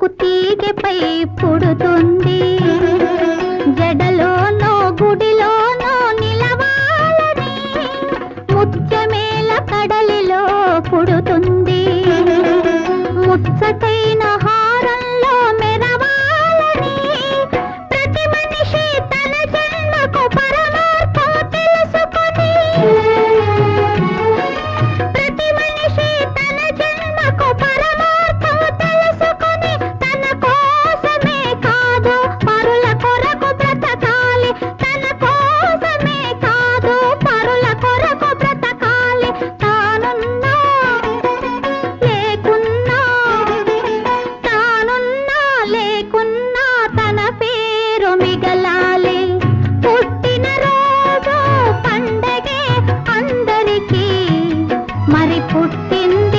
పురుకు తీగపై పుడుతుంది. జడలోనో గుడిలోనో నిలవాలని ముత్యమేల కడలిలో పుడుతుంది. బ్రతికున్నా తన పేరు మిగలాలి. పుట్టిన పండగే అందరికీ. మరి పుట్టిన